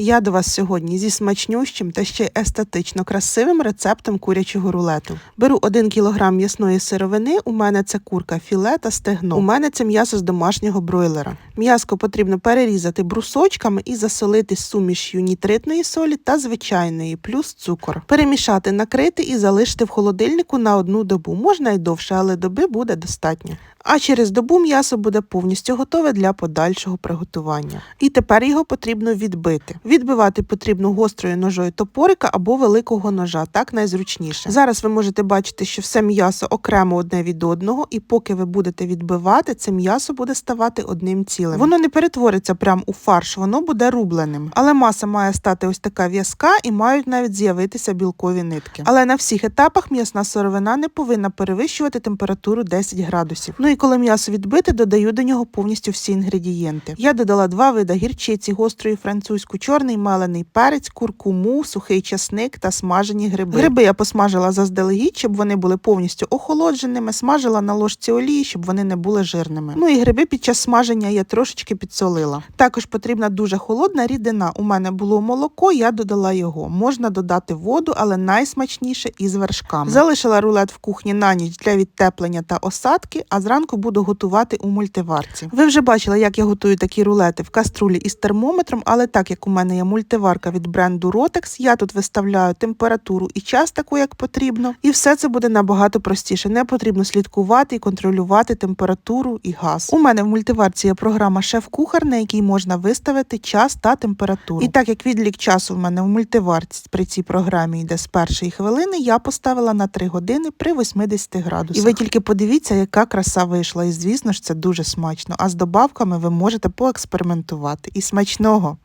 Я до вас сьогодні зі смачнющим та ще й естетично красивим рецептом курячого рулету. Беру 1 кг м'ясної сировини, у мене це курка, філе та стегно. У мене це м'ясо з домашнього бройлера. М'яско потрібно перерізати брусочками і засолити сумішю нітритної солі та звичайної, плюс цукор. Перемішати, накрити і залишити в холодильнику на одну добу. Можна й довше, але доби буде достатньо. А через добу м'ясо буде повністю готове для подальшого приготування. І тепер його потрібно відбити. Відбивати потрібно гострою ножою топорика або великого ножа, так найзручніше. Зараз ви можете бачити, що все м'ясо окремо одне від одного, і поки ви будете відбивати, це м'ясо буде ставати одним цілим. Воно не перетвориться прямо у фарш, воно буде рубленим. Але маса має стати ось така в'язка і мають навіть з'явитися білкові нитки. Але на всіх етапах м'ясна сировина не повинна перевищувати температуру 10 градусів. Ну і коли м'ясо відбите, додаю до нього повністю всі інгредієнти. Я додала два вида гірчиці, гострої французьку, чорний мелений перець, куркуму, сухий часник та смажені гриби. Гриби я посмажила заздалегідь, щоб вони були повністю охолодженими, смажила на ложці олії, щоб вони не були жирними. Ну і гриби під час смаження я трошечки підсолила. Також потрібна дуже холодна рідина. У мене було молоко, я додала його. Можна додати воду, але найсмачніше із вершками. Залишила рулет в кухні на ніч для відтеплення та осадки, а зранку буду готувати у мультиварці. Ви вже бачили, як я готую такі рулети в каструлі із термометром, але так як у мене є мультиварка від бренду Rotex, я тут виставляю температуру і час таку, як потрібно, і все це буде набагато простіше. Не потрібно слідкувати і контролювати температуру і газ. У мене в мультиварці є програма Шеф-Кухар, на якій можна виставити час та температуру. І так як відлік часу в мене в мультиварці при цій програмі йде з першої хвилини, я поставила на 3 години при 80 градусах. І ви тільки подивіться, яка краса вийшла. І звісно ж, це дуже смачно. А з добавками ви можете поекспериментувати. І смачного!